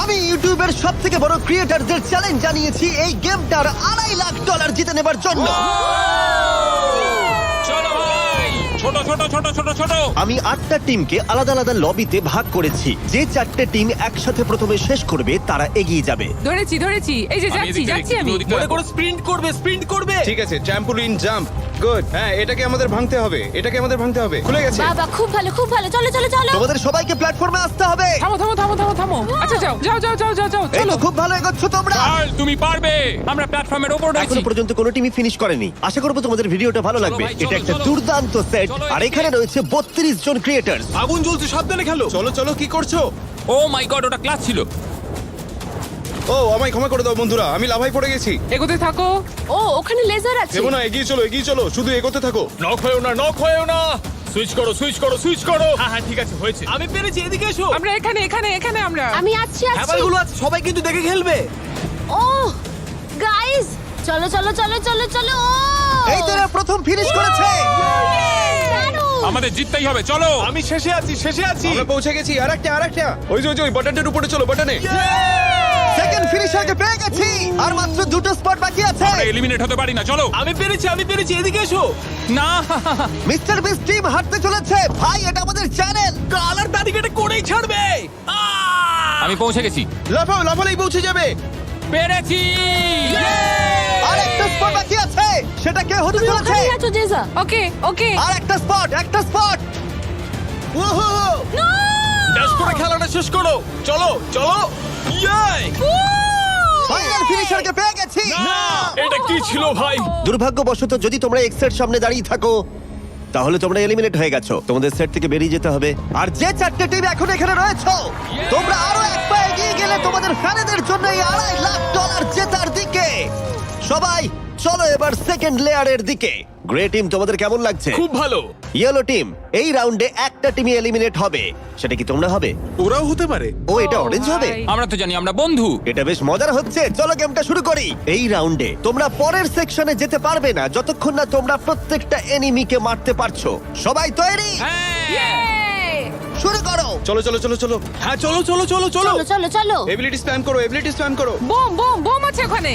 আমি ইউটিউবের সব থেকে বড় ক্রিয়েটারদের চ্যালেঞ্জ জানিয়েছি, এই গেমটার আড়াই লাখ ডলার জিতে নেবার জন্য। ছোট ছোট ছোট ছোট ছোট। আমি আটটা টিমকে আলাদা আলাদা লবিতে ভাগ করেছি। যে চারটে টিম একসাথে প্রথমে শেষ করবে তারা এগিয়ে যাবে। ধরেছি ধরেছি। এই যে যাচ্ছি এদিক থেকে যাচ্ছি আমি। থেকে মনে করো স্প্রিন্ট করবে স্প্রিন্ট করবে। ঠিক আছে জাম্প গুড হ্যাঁ এটাকে আমাদের ভাঙতে হবে এটাকে আমাদের ভাঙতে হবে। খুলে গেছে। বাবা খুব ভালো খুব ভালো। চলো চলো চলো। তোমাদের সবাইকে প্ল্যাটফর্মে আসতে হবে। থামো থামো থামো থামো থামো। আচ্ছা যাও যাও যাও যাও যাও যাও এই চলো। খুব ভালো এগোচ্ছ তোমরা। তুমি পারবে। আমরা প্ল্যাটফর্মের ওপর রয়েছি। এখনও পর্যন্ত কোনো টিমই ফিনিশ করেনি। আশা করব তোমাদের ভিডিওটা ভালো লাগবে। ভাই, চলো, এটা একটা চলো। দুর্দান্ত সেট আর এখানে রয়েছে বত্রিশ জন ক্রিয়েটার্স আগুন জ্বলছে সাবধানে খেলো। চলো চলো কি করছ? ও মাই গড ওটা ক্লাস ছিল। ও আমায় ক্ষমা করে দাও বন্ধুরা আমি লাভাই পড়ে গেছি। এগোতে থাকো। ও ওখানে লেজার আছে। না এগিয়ে চলো এগিয়ে চলো শুধু এগোতে থাকো। নক হয়েও না নক হয়েও না। সুইচ করো সুইচ করো সুইচ করো। হ্যাঁ হ্যাঁ ঠিক আছে হয়েছে। আমি পেরেছি এদিকে এসো। আমরা এখানে এখানে এখানে আমরা। আমি আছি আছি। হ্যাবালগুলো আছে সবাই কিন্তু দেখে খেলবে। ও গাইস চলো চলো চলো চলো চলো এই তো এরা প্রথম ফিনিশ করেছে। দারুণ। আমাদের জিততেই হবে চলো। আমি শেষে আছি শেষে আছি। আমরা পৌঁছে গেছি আর একটা আর একটা ওই যে ওই যে ওই বাটনটার উপরে চলো বাটনে সেকেন্ড ফিনিশারকে পেয়ে গেছি। আর মাত্র দুটো স্পট বাকি আছে। আমরা এলিমিনেট হতে পারি না চলো। আমি পেরেছি আমি পেরেছি এদিকে এসো। না। মিস্টার বিস টিম হাঁটতে চলেছে। ভাই এটা আমাদের চ্যানেল কালার দাড়ি কেটে করেই ছাড়বে। আহ! আমি পৌঁছে গেছি। লাফাও লাফালেই পৌঁছে যাবে। পেরেছি। আর একটা স্পট বাকি আছে। সেটা কে হতে তুমি চলেছে? ওখানেই আছো জেসা। ওকে ওকে। আর একটা স্পট একটা স্পট ড্যাশ করে খেলাটা শেষ করো। চলো চলো। ইয়াই ফাইনাল ফিনিশারকে পেয়ে গেছি। এটা কি ছিল ভাই? দুর্ভাগ্যবশত যদি তোমরা এক্সের সামনে দাঁড়িয়ে থাকো তাহলে তোমরা এলিমিনেট হয়ে গেছো। তোমাদের সেট থেকে বেরিয়ে যেতে হবে। আর যে চারটে টিম এখন এখানে রয়েছে তোমরা আরও এক পা এগিয়ে গেলে তোমাদের ফ্যানেদের জন্য এই আড়াই লাখ ডলার জেতার দিকে। সবাই চলো এবার সেকেন্ড লেয়ারের দিকে। গ্রে টিম তোমাদের কেমন লাগছে? খুব ভালো। ইয়েলো টিম এই রাউন্ডে একটা টিমই এলিমিনেট হবে। সেটা কি তোমরা হবে? ওরাও হতে পারে। ও এটা অরেঞ্জ হবে? আমরা তো জানি আমরা বন্ধু। এটা বেশ মজার হচ্ছে। চলো গেমটা শুরু করি। এই রাউন্ডে তোমরা পরের সেকশনে যেতে পারবে না যতক্ষণ না তোমরা প্রত্যেকটা এনিমিকে মারতে পারছ। সবাই তৈরি? হ্যাঁ। শুরু করো। চলো চলো চলো চলো। হ্যাঁ চলো চলো চলো চলো। চলো চলো চলো। এবিলিটি স্প্যাম করো এবিলিটি স্প্যাম করো। বোম বোম বোম আছে ওখানে।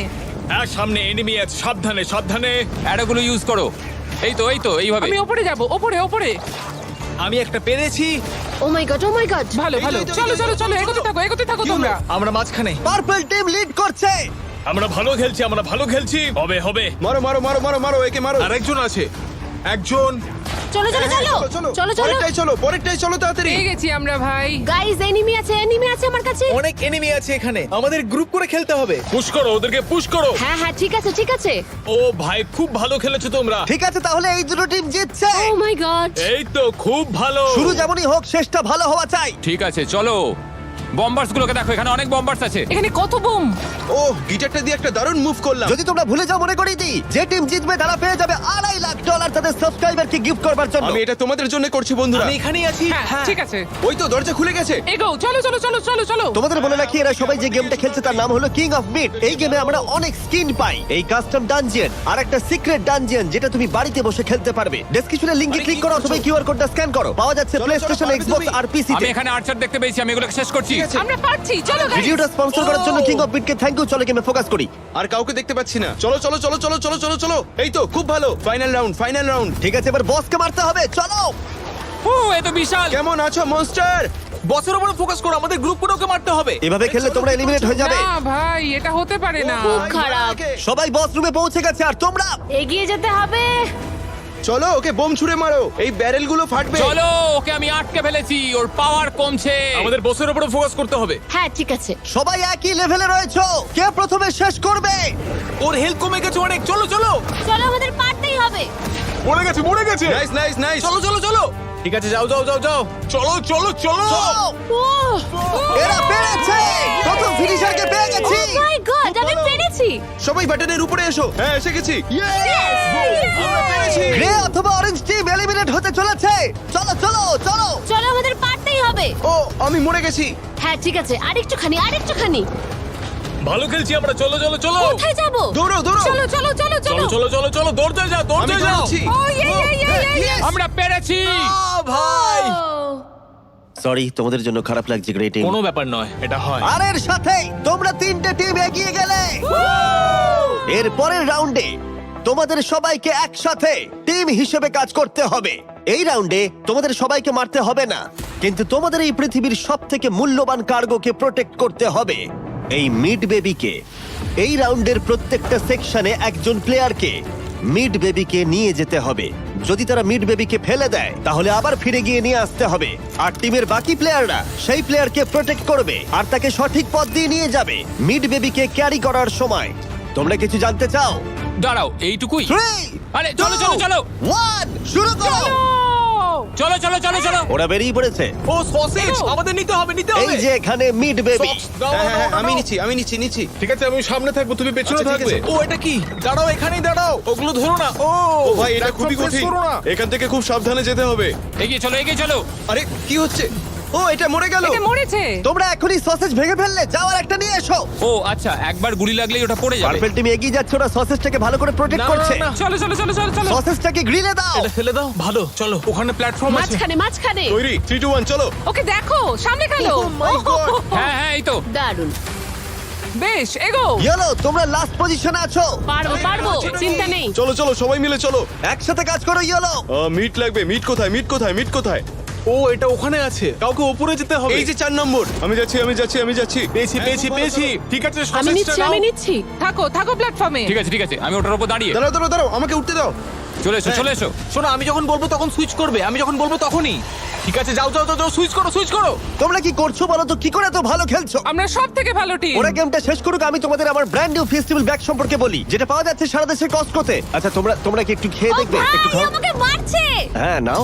হ্যাঁ সামনে এনিমি আছে সাবধানে সাবধানে। অ্যাডাগুলো ইউজ করো। এই তো এই তো এইভাবে। আমি ওপরে যাব ওপরে ওপরে। আমি একটা পেরেছি। ও মাই গড ও মাই গড ভালো ভালো। চলো চলো চলো এগোতে থাকো এগোতে থাকো তোমরা। আমরা মাঝখানে। পার্পল টিম লিড করছে। আমরা ভালো খেলছি আমরা ভালো খেলছি। হবে হবে। মারো মারো মারো মারো মারো একে মারো। আরেকজন আছে। একজন। চলো চলো হ্যাঁ, চলো। চলো চলো চলো। পরেরটাই চলো পরেরটাই চলো তাড়াতাড়ি। পেয়ে গেছি আমরা ভাই। গাইস এনিমি আছে এনিমি আছে আমার কাছে। অনেক এনিমি আছে এখানে। আমাদের গ্রুপ করে খেলতে হবে। পুশ করো ওদেরকে পুশ করো। হ্যাঁ হ্যাঁ ঠিক আছে ঠিক আছে। ও ভাই খুব ভালো খেলেছো তোমরা। ঠিক আছে তাহলে এই দুটো টিম জিতছে। ও মাই গড এই তো খুব ভালো। শুরু যেমনই হোক শেষটা ভালো হওয়া চাই। ঠিক আছে চলো। বম্বার্স গুলোকে দেখো এখানে অনেক বম্বার্স আছে। এখানে কত বোম? ও গিটারটা দিয়ে একটা দারুণ মুভ করলাম। যদি তোমরা ভুলে যাও মনে করিয়ে দিই যে টিম জিতবে তারা পেয়ে যাবে আড়াই লাখ ডলার তাদের সাবস্ক্রাইবারকে গিফট করবার জন্য। আমি এটা তোমাদের জন্য করছি বন্ধুরা। আমি এখানেই আছি। হ্যাঁ ঠিক আছে। ওই তো দরজা খুলে গেছে। এগো চলো চলো চলো চলো চলো। তোমাদের বলে রাখি এরা সবাই যে গেমটা খেলছে তার নাম হলো কিং অফ মিট এই গেমে আমরা অনেক স্কিন পাই। এই কাস্টম ডানজিয়ন আর একটা সিক্রেট ডানজিয়ন যেটা তুমি বাড়িতে বসে খেলতে পারবে। ডেসক্রিপশনে লিংকে ক্লিক করো? অথবা কিউআর কোডটা স্ক্যান করো। পাওয়া যাচ্ছে চলো, প্লে স্টেশন এক্সবক্স আর পিসি আমি এখানে আর্চার দেখতে পেয়েছি আমি এগুলোকে শেষ করছি। আমরা পারছি চলো guys। ভিডিওটা স্পন্সর করার জন্য কিং অফ মিটকে থ্যাংক ইউ চলো গেমে ফোকাস করি। আর কাউকে দেখতে পাচ্ছি না। চলো চলো চলো চলো চলো চলো চলো। এই তো খুব ভালো। ফাইনাল রাউন্ড ফাইনাল রাউন্ড ঠিক আছে এবার বসকে মারতে হবে চলো। ও এ তো বিশাল। কেমন আছো মনস্টার বসের উপরে ফোকাস করো আমাদের গ্রুপ করে মারতে হবে। এভাবে খেললে তোমরা এলিমিনেট হয়ে যাবে। না ভাই এটা হতে পারে না। খুব খারাপ। সবাই বস রুমে পৌঁছে গেছে আর তোমরা এগিয়ে যেতে হবে। চলো ওকে বোম ছুড়ে মারো। এই ব্যারেলগুলো ফাটবে। চলো ওকে আমি আটকে ফেলেছি ওর পাওয়ার কমছে। আমাদের বসের উপরে ফোকাস করতে হবে। হ্যাঁ ঠিক আছে। সবাই একই লেভেলে রয়েছো। কে প্রথমে শেষ করবে? ওর হেলথ কমে গেছে অনেক। চলো চলো। চলো আমাদের পারতেই হবে। মরে গেছে মরে গেছে। নাইস নাইস নাইস চলো চলো চলো। ঠিক আছে যাও যাও যাও যাও। চলো চলো চলো। এরা পেরেছে। প্রথম ফিনিশারকে পেয়ে গেছি। ও মাই গড আমি পেরেছি। সবাই বাটনের উপরে এসো। হ্যাঁ এসে গেছি। আমরা পেরেছি। গ্রে অথবা অরেঞ্জ টিম এলিমিনেট হতে চলেছে। চলো চলো চলো। চলো আমাদের পারতেই হবে। ও আমি মরে গেছি। হ্যাঁ ঠিক আছে। আরেকটুখানি আরেকটুখানি। ভালো খেলছি আমরা। চলো চলো চলো। কোথায় যাব? দৌড়ো দৌড়ো। চলো চলো চলো চলো চলো। চলো চলো চলো দৌড়তে যাও দৌড়তে যাও। ও ইয়ে ইয়ে ইয়ে ইয়ে আমরা পেরেছি। ভাই। সরি তোমাদের জন্য খারাপ লাগছে গ্রেট টিম কোনো ব্যাপার নয় এটা হয়। আর এর সাথেই তোমরা তিনটে টিম এগিয়ে গেলে। এর পরের রাউন্ডে তোমাদের সবাইকে একসাথে টিম হিসেবে কাজ করতে হবে। এই রাউন্ডে তোমাদের সবাইকে মারতে হবে না কিন্তু তোমাদের এই পৃথিবীর সব থেকে মূল্যবান কার্গোকে প্রোটেক্ট করতে হবে। এই মিড বেবিকে এই রাউন্ডের প্রত্যেকটা সেকশনে একজন প্লেয়ারকে মিড বেবিকে নিয়ে যেতে হবে। যদি তারা মিড বেবিকে ফেলে দেয় তাহলে আবার ফিরে গিয়ে নিয়ে আসতে হবে। আর টিমের বাকি প্লেয়াররা সেই প্লেয়ারকে প্রোটেক্ট করবে আর তাকে সঠিক পথ দিয়ে নিয়ে যাবে মিড বেবিকে ক্যারি করার সময়। তোমরা কিছু জানতে চাও? দাঁড়াও এইটুকুই? আরে, চলো, চলো, চলো। ওয়ান শুরু করো! চলো চলো চলো চলো। ওরা বেরিয়ে পড়েছে। ও সসেজ আমাদের নিতে হবে নিতে এই যে এখানে মিট বেবি Socks, দাও, হ্যাঁ দাও, হ্যাঁ আমি দাও। নিচ্ছি আমি নিচ্ছি নিচ্ছি। ঠিক আছে আমি সামনে থাকব তুমি পেছনে আচ্ছা, ঠিক থাকবে। ও এটা কি? দাঁড়াও এখানেই দাঁড়াও। ওগুলো ধরো না। ও ও ভাই এটা খুবই Platform face কঠিন। করো না। এখান থেকে খুব সাবধানে যেতে হবে। এগিয়ে চলো এগিয়ে চলো। আরে কি হচ্ছে? ও এটা মরে গেল। এটা মরেছে। তোমরা এখনই সসেজ ভেঙে ফেললে যাওয়ার একটা নিয়ে এসো। ও আচ্ছা একবার গুলি লাগলেই ওটা পড়ে যাবে। পার্পেল টিম এগিয়ে যাচ্ছে ওরা সসেজটাকে ভালো করে প্রোটেক্ট না, না, করছে। না। চলো চলো চলো চলো চলো। সসেজটাকে গ্রিলে দাও। এটা ফেলে দাও ভালো চলো ওখানে প্ল্যাটফর্ম আছে। মাঝখানে মাঝখানে। তৈরি থ্রি টু ওয়ান চলো। ওকে দেখো সামনে খেলো Oh my God! হ্যাঁ হ্যাঁ এই তো। দারুণ বেশ এগো। ইয়েলো তোমরা লাস্ট পজিশনে আছো। পারব পারব চিন্তা নেই। চলো চলো সবাই মিলে চলো। একসাথে কাজ করো ইয়েলো মিট লাগবে মিট কোথায় মিট কোথায় মিট কোথায়? ও এটা ওখানে আছে। কাউকে উপরে যেতে হবে। এই যে চার নম্বর। আমি যাচ্ছি আমি যাচ্ছি আমি যাচ্ছি। পেয়েছি পেয়েছি পেয়েছি। ঠিক আছে আমি নিচ্ছি আমি নিচ্ছি। থাকো থাকো প্ল্যাটফর্মে ঠিক আছে ঠিক আছে আমি ওটার উপর দাঁড়িয়ে। দাঁড়াও দাঁড়াও দাঁড়াও আমাকে উঠতে দাও। চলে এসো চলে এসো। শোনো আমি যখন বলব তখন সুইচ করবে আমি যখন বলব তখনই। ঠিক আছে যাও যাও যাও, যাও সুইচ করো সুইচ করো। তোমরা কি করছ বলো তো? কি করে এত ভালো খেলছো? আমরা সব থেকে ভালো টিম ওরা গেমটা শেষ করুক আমি তোমাদের আমার ব্র্যান্ড নিউ ফেস্টিভ্যাল ব্যাগ সম্পর্কে বলি যেটা পাওয়া যাচ্ছে সারা দেশের কস্টকোতে আচ্ছা তোমরা তোমরা কি একটু খেয়ে দেখবে? একটু খাও। আমাকে মারছে! হ্যাঁ নাও।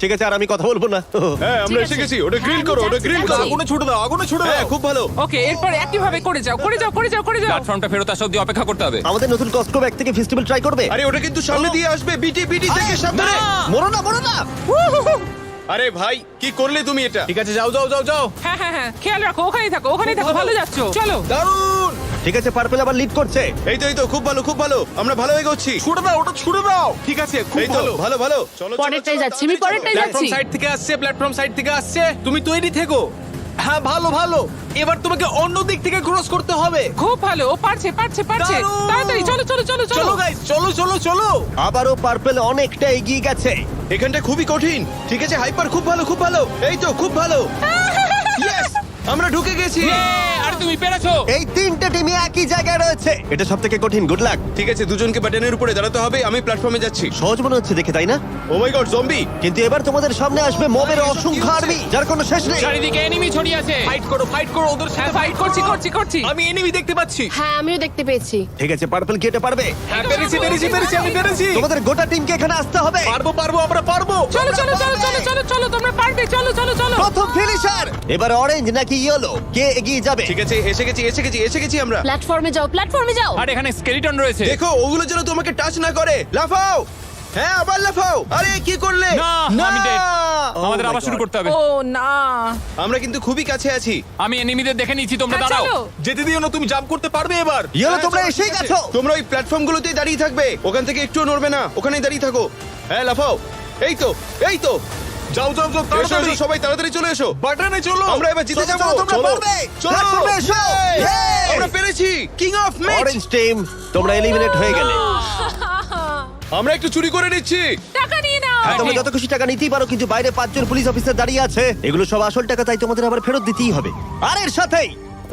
ঠিক আছে আর আমি কথা বলব না। হ্যাঁ আমরা ঠিক এসে আছে। গেছি। ওটা গ্রিল হ্যাঁ, করো আমি ওটা গ্রিল যাচ্ছি। করো। আগুনে ছুটে দাও আগুনে ছুটে হ্যাঁ দাও। খুব ভালো। ওকে এরপর একই ভাবে করে যাও করে যাও করে যাও করে যাও। প্ল্যাটফর্মটা ফেরত আসা অব্দি অপেক্ষা করতে হবে। আমাদের নতুন কস্টকো ব্যাগ থেকে ফেস্টিভ্যাল ট্রাই করবে। আরে ওটা কিন্তু সামনে দিয়ে আসবে। বিটি বিটি থেকে সামনে মরো না মরো না। আরে ভাই কি করলে তুমি এটা? ঠিক আছে যাও যাও যাও যাও। হ্যাঁ হ্যাঁ হ্যাঁ খেয়াল রাখো ওখানেই থাকো ওখানেই থাকো ভালো যাচ্ছো চলো। দারুণ ঠিক আছে পার্পল আবার লিড করছে। এই তো এই তো খুব ভালো খুব ভালো। আমরা ভালো হয়ে গেছি। ছুটে দাও ওটা ছুটে দাও। ঠিক আছে খুব এই তো ভালো। ভালো ভালো। চলো পরেরটাই যাচ্ছি, আমি পরেরটাই চলো। যাচ্ছি। প্ল্যাটফর্ম সাইড থেকে আসছে প্ল্যাটফর্ম সাইড থেকে আসছে। তুমি তৈরি থেকো। হ্যাঁ ভালো ভালো। এবার তোমাকে অন্য দিক থেকে ক্রস করতে হবে। খুব ভালো ও পারছে পারছে পারছে। দারুণ! তাড়াতাড়ি চলো চলো চলো চলো। চলো গাইস চলো চলো চলো। আবারও পার্পেল অনেকটা এগিয়ে গেছে। এখানটা খুবই কঠিন। ঠিক আছে হাইপার খুব ভালো খুব ভালো। এই তো খুব ভালো। ইয়েস আমরা ঢুকে গেছি। তুমি পেরেছ। এই তিনটে টিমই একই জায়গায় রয়েছে। এটা সব থেকে কঠিন গুড লাক ঠিক আছে দুজনকে বাটনের উপরে দাঁড়াতে হবে আমি প্ল্যাটফর্মে যাচ্ছি। সহজ মনে হচ্ছে দেখে তাই না? ও মাই গড জম্বি কিন্তু এবার তোমাদের সামনে আসবে মবের অসংখ্য আর্মি যার কোনো শেষ নেই। চারিদিকে এনিমি ছড়িয়ে আছে। ফাইট করো ফাইট করো ওদের সাথে হ্যাঁ ফাইট করছি করছি করছি। আমি এনিমি দেখতে পাচ্ছি। হ্যাঁ আমিও দেখতে পেয়েছি। ঠিক আছে পার্পল কি এটা পারবে? হ্যাঁ পেরেছি পেরেছি পেরেছি আমি পেরেছি। তোমাদের গোটা টিমকে এখানে আসতে হবে। পারব পারব আমরা পারব। চলো চলো চলো চলো চলো চলো তোমরা পারবে চলো চলো চলো। প্রথম ফিনিশার এবার অরেঞ্জ নাকি ইয়েলো কে এগিয়ে যাবে? ঠিক আছে এসে গেছি এসে গেছি এসে গেছি আমরা। প্ল্যাটফর্মে যাও প্ল্যাটফর্মে যাও। আর এখানে স্কেলিটন রয়েছে। দেখো ওগুলো যেন তোমাকে টাচ না করে। লাফাও! হ্যাঁ আবার লাফাও! আরে কি করলে? না, আমি dead। Oh আমাদের my আবার শুরু God. করতে হবে। ও না। আমরা কিন্তু খুবই কাছে আছি। আমি এনিমিদের দেখে নিচ্ছি তোমরা হ্যাঁ, দাঁড়াও। চলো। যেতে দিও না তুমি জাম্প করতে পারবে এবার। ইয়েলো হ্যাঁ, তোমরা এসেই গেছো। তোমরা ওই প্ল্যাটফর্ম গুলোতেই দাঁড়িয়ে থাকবে। ওখান থেকে একটুও নড়বে না। ওখানেই দাঁড়িয়ে থাকো। হ্যাঁ লাফাও। এই তো এই তো। যাও যাও যাও এসো তাড়াতাড়ি। এসো সবাই তাড়াতাড়ি চলে এসো। বাটনে চলো। আমরা এবার জিতে চলো, যাব। চলো, তোমরা পারবে। চলো। তোমরা এসো। Yay! আমরা পেরেছি। King of match orange team তোমরা এলিমিনেট হয়ে গেলে। আমরা একটু চুরি করে নিচ্ছি। টাকা নিয়ে নাও। হ্যাঁ, তোমরা যত খুশি টাকা নিতেই পারো কিন্তু বাইরে পাঁচজন পুলিশ অফিসার দাঁড়িয়ে আছে। এগুলো সব আসল টাকা তাই তোমাদের আবার ফেরত দিতেই হবে। আর এর সাথেই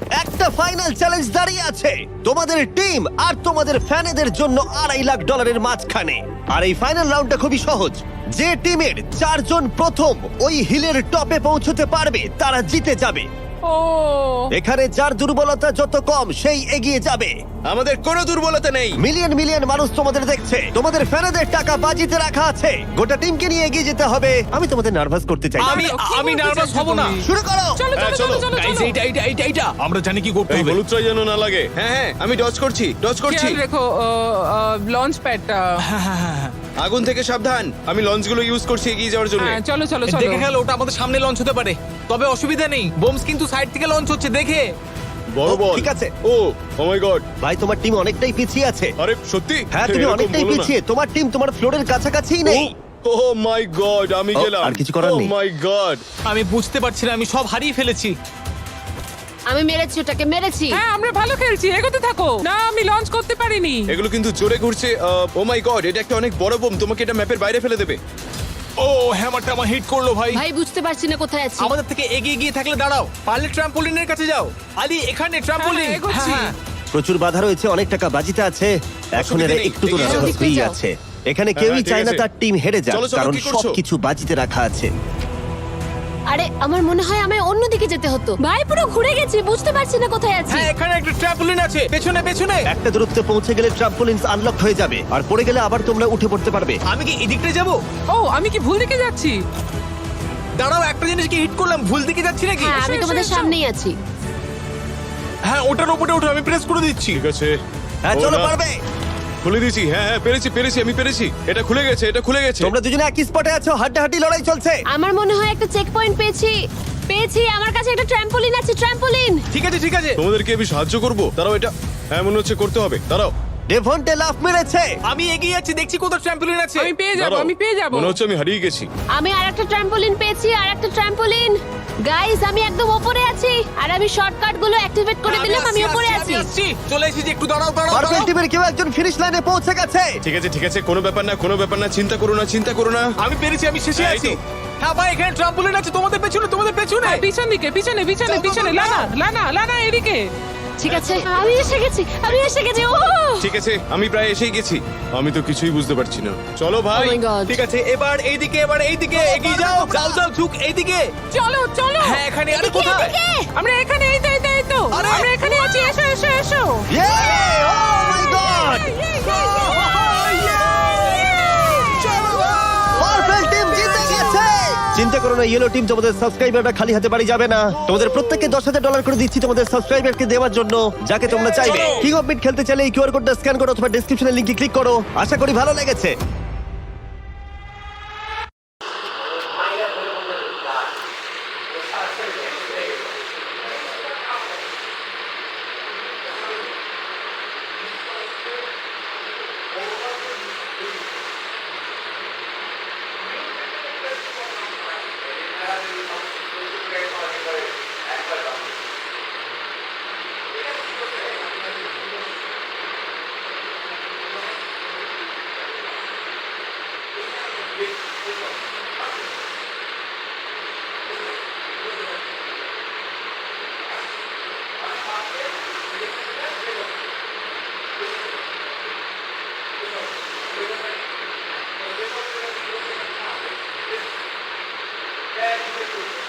একটা ফাইনাল চ্যালেঞ্জ দাঁড়িয়ে আছে। তোমাদের টিম আর তোমাদের ফ্যানেদের জন্য আড়াই লাখ ডলারের মাঝখানে। আর এই ফাইনাল রাউন্ডটা খুবই সহজ। যে টিমের চারজন প্রথম ওই হিলের টপে পৌঁছতে পারবে, তারা জিতে যাবে। ও। এখানে যার দুর্বলতা যত কম সেই এগিয়ে যাবে। আমাদের কোনো দুর্বলতা নেই। মিলিয়ন মিলিয়ন মানুষ তোমাদের দেখছে। তোমাদের ফ্যানেদের টাকা বাজিতে রাখা আছে। গোটা টিমকে নিয়ে এগিয়ে যেতে হবে। আমি তোমাদের নার্ভাস করতে চাই। না। আমি কি আমি বলতে নার্ভাস চাইছো হব না। তুমি? শুরু করো! চলো হ্যাঁ, চলো চলো। এইটা এইটা এইটা এইটা। আমরা জানি কি করতে এই হবে। হলুদটা যেন না লাগে। হ্যাঁ হ্যাঁ আমি ডজ করছি ডজ করছি। খেয়াল রেখো লঞ্চ প্যাডটা আগুন থেকে সাবধান। আমি লঞ্চগুলো ইউজ করছি এগিয়ে যাওয়ার জন্য। হ্যাঁ চলো চলো চলো। দেখে গেল ওটা আমাদের সামনে লঞ্চ হতে পারে। তবে অসুবিধা নেই। বোমস কিন্তু সাইড থেকে লঞ্চ হচ্ছে দেখে। বড় বল। ঠিক আছে। ও ও মাই গড ভাই তোমার টিম অনেকটাই পিছিয়ে আছে। আরে সত্যি? হ্যাঁ তুমি এরকম অনেকটাই বলো না। পিছিয়ে। তোমার টিম তোমার ফ্লোরের কাছাকাছিই নেই। ও, মাই গড আমি ও, গেলাম। আর কিছু করার নেই। মাই গড আমি বুঝতে পারছি না আমি সব হারিয়ে ফেলেছি। আমি মেরেছি ওটাকে মেরেছি। হ্যাঁ আমরা ভালো খেলছি এগোতে থাকো। না আমি লঞ্চ করতে পারিনি। এগুলো কিন্তু জোরে ঘুরছে ও মাই গড এটা একটা অনেক বড় বোম তোমাকে এটা ম্যাপের বাইরে ফেলে দেবে। ও হ্যামারটা আমার হিট করল ভাই। ভাই বুঝতে পারছি না কোথায় আছি। আমাদের থেকে এগিয়ে গিয়ে থাকলে দাঁড়াও পারলে ট্রাম্পোলিনের কাছে যাও। আলি এখানে ট্রাম্পোলিন হ্যাঁ, প্রচুর বাধা রয়েছে অনেক টাকা বাজিতে আছে। এখন এরা একটু তো রাস্তা ফ্রি আছে। এখানে কেউই হ্যাঁ, ঠিক চায় না তার টিম হেরে যাক কারণ সবকিছু বাজিতে রাখা আছে। আরে আমার মনে হয় আমায় অন্যদিকে যেতে হতো। ভাই পুরো ঘুরে গেছি বুঝতে পারছি না কোথায় আছি। হ্যাঁ এখানে একটা ট্রাম্পোলিন আছে। পেছনে পেছনে। একটা দূরত্বে পৌঁছে গেলে ট্রাম্পোলিনস আনলক হয়ে যাবে। আর পড়ে গেলে আবার তোমরা উঠে পড়তে পারবে। আমি কি এদিকটা যাব? ও আমি কি ভুল দিকে যাচ্ছি? দাঁড়াও একটা জিনিস কি হিট করলাম ভুল দিকে যাচ্ছি নাকি? হ্যাঁ আমি তোমাদের সামনেই আছি। হ্যাঁ ওটার উপরে ওঠো আমি প্রেস করে দিচ্ছি। ঠিক আছে। হ্যাঁ চলো পারবে। খুলে দিয়েছি। হ্যাঁ হ্যাঁ পেরেছি পেরেছি আমি পেরেছি। এটা খুলে গেছে এটা খুলে গেছে। তোমরা দুজনে একই স্পটে আছো হাড্ডাহাড্ডি লড়াই চলছে। আমার মনে হয় একটা চেক পয়েন্ট পেয়েছি। পেয়েছি আমার কাছে একটা ট্র্যাম্পোলিন আছে ট্র্যাম্পোলিন ঠিক আছে ঠিক আছে। তোমাদেরকে আমি সাহায্য করব? দাঁড়াও এটা হ্যাঁ মনে হচ্ছে করতে হবে। দাঁড়াও। ডেভন্টে লাফ মেরেছে। আমি এগিয়ে যাচ্ছি দেখছি কোথাও ট্রাম্পোলিন আছে। আমি পেয়ে যাব দাঁড়াও। আমি পেয়ে যাব। মনে হচ্ছে আমি হারিয়ে গেছি। আমি আর একটা ট্র্যাম্পোলিন পেয়েছি আর একটা ট্র্যাম্পোলিন গাইস আমি একদম ওপরে আছি আর আমি শর্টকাটগুলো অ্যাক্টিভেট করে দিলাম আমি ওপরে আছি। আসছি। চলে এসেছি একটু দাঁড়াও দাঁড়াও পার্পল দাঁড়াও। টিমের কেউ একজন ফিনিশ লাইনে পৌঁছে গেছে। ঠিক আছে ঠিক আছে কোনো ব্যাপার না কোনো ব্যাপার না চিন্তা করো না চিন্তা করো না। আমি পেরেছি আমি শেষে এই আছি। তো। হ্যাঁ ভাই এখানে ট্রাম্পোলিন আছে তোমাদের পেছনে তোমাদের পেছনে। হ্যাঁ, পিছন দিকে পিছনে পিছনে পিছনে লানা। লানা লানা এদিকে। ঠিক আছে আমি এসে গেছি আমি এসে গেছি ও ঠিক আছে আমি প্রায় এসেই গেছি আমি তো কিছুই বুঝতে পারছি না চলো Oh ভাই my God. ঠিক আছে এবার এইদিকে এবার এইদিকে এগিয়ে যাও যাও যাও ঝুঁক এইদিকে চলো চলো হ্যাঁ এখানে আরে এদিকে, কোথায় এদিকে। আমরা এখানে এই তো এই তো এই তো আরে! আমরা এখানে আছি এসো এসো এসো Yay! Oh my God! চিন্তা করো না ইয়েলো টিম তোমাদের সাবস্ক্রাইবাররা খালি হাতে বাড়ি যাবে না। তোমাদের প্রত্যেককে দশ হাজার ডলার করে দিচ্ছি তোমাদের সাবস্ক্রাইবারকে দেওয়ার জন্য যাকে তোমরা চাইবে। কিং অফ মিট খেলতে চাইলে এই কিউআর কোডটা স্ক্যান করো অথবা ডিসক্রিপশনে লিঙ্কে ক্লিক করো। আশা করি ভালো লেগেছে। Em nome de